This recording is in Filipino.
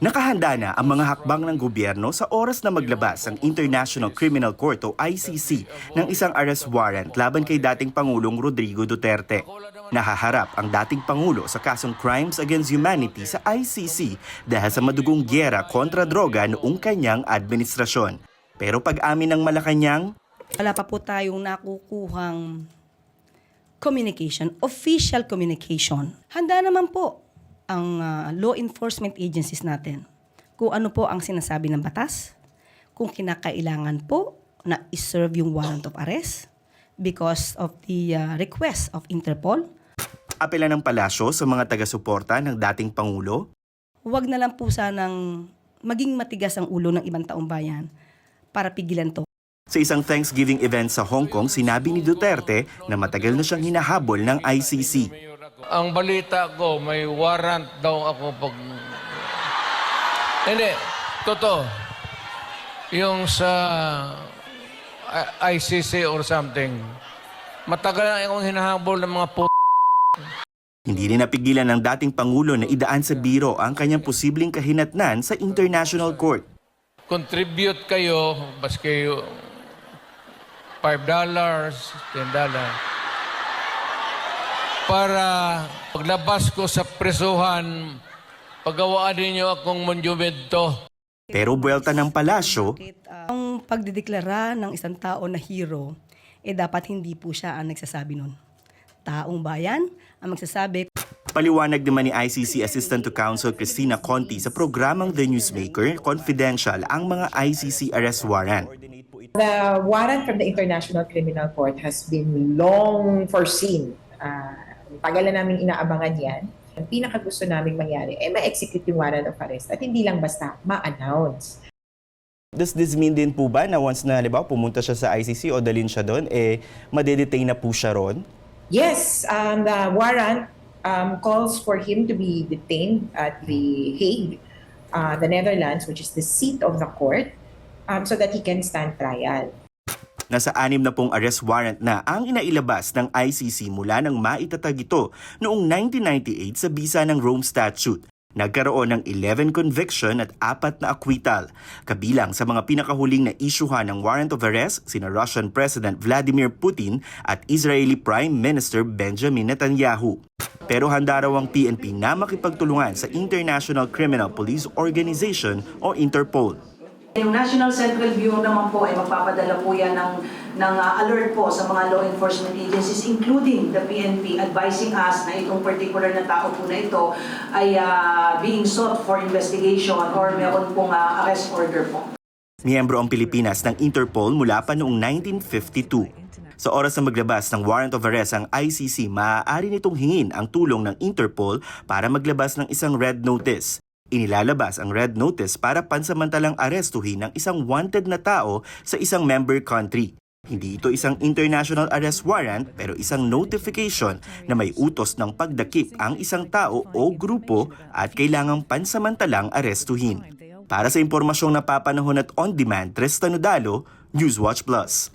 Nakahanda na ang mga hakbang ng gobyerno sa oras na maglabas ang International Criminal Court o ICC ng isang arrest warrant laban kay dating Pangulong Rodrigo Duterte. Nahaharap ang dating Pangulo sa kasong Crimes Against Humanity sa ICC dahil sa madugong gyera kontra droga noong kanyang administrasyon. Pero pag-amin ng Malacanang, Wala pa po tayong nakukuhang communication, official communication. Handa naman po ang ah, law enforcement agencies natin kung ano po ang sinasabi ng batas, kung kinakailangan po na iserve yung warrant of arrest because of the ah, request of Interpol. apela ng palasyo sa mga taga-suporta ng dating Pangulo, Huwag na lang po sanang maging matigas ang ulo ng ibang taong bayan para pigilan to. Sa isang Thanksgiving event sa Hong Kong, sinabi ni Duterte na matagal na siyang hinahabol ng ICC. Ang balita ko, may warrant daw ako pag... Hindi, totoo. Yung sa ICC or something, matagal na akong hinahabol ng mga po... Hindi rin napigilan ng dating Pangulo na idaan sa biro ang kanyang posibleng kahinatnan sa International Court. Contribute kayo, bas kayo $5, $10, para paglabas ko sa presuhan, pagawaan ninyo akong monumento. Pero buwelta ng palasyo, Ang pagdideklara ng isang tao na hero, eh dapat hindi po siya ang nagsasabi nun. Taong bayan ang magsasabi paliwanag naman ni ICC Assistant to Counsel Christina Conti sa programang The Newsmaker, confidential ang mga ICC arrest warrant. The warrant from the International Criminal Court has been long foreseen. Tagal na namin inaabangan yan. Ang pinakagusto namin mangyari, eh, ma-execute yung warrant of arrest at hindi lang basta ma-announce. Does this mean din po ba na once na halimbawa pumunta siya sa ICC o dalhin siya doon, eh madedetain na po siya ron? Yes, um, the warrant um, calls for him to be detained at the Hague, uh, the Netherlands, which is the seat of the court, um, so that he can stand trial. Nasa anim na pong arrest warrant na ang inailabas ng ICC mula nang maitatag ito noong 1998 sa bisa ng Rome Statute. Nagkaroon ng 11 conviction at apat na acquittal. Kabilang sa mga pinakahuling na isyuhan ng warrant of arrest, sina Russian President Vladimir Putin at Israeli Prime Minister Benjamin Netanyahu. Pero handa raw ang PNP na makipagtulungan sa International Criminal Police Organization o Interpol. Yung National Central Bureau naman po ay magpapadala po yan ng, ng uh, alert po sa mga law enforcement agencies including the PNP advising us na itong particular na tao po na ito ay uh, being sought for investigation or meron pong uh, arrest order po. Miyembro ang Pilipinas ng Interpol mula pa noong 1952. Sa oras na maglabas ng warrant of arrest ang ICC, maaari nitong hingin ang tulong ng Interpol para maglabas ng isang red notice. Inilalabas ang red notice para pansamantalang arestuhin ng isang wanted na tao sa isang member country. Hindi ito isang international arrest warrant pero isang notification na may utos ng pagdakip ang isang tao o grupo at kailangang pansamantalang arestuhin. Para sa impormasyong napapanahon at on-demand, Tristan Nodalo, Newswatch Plus.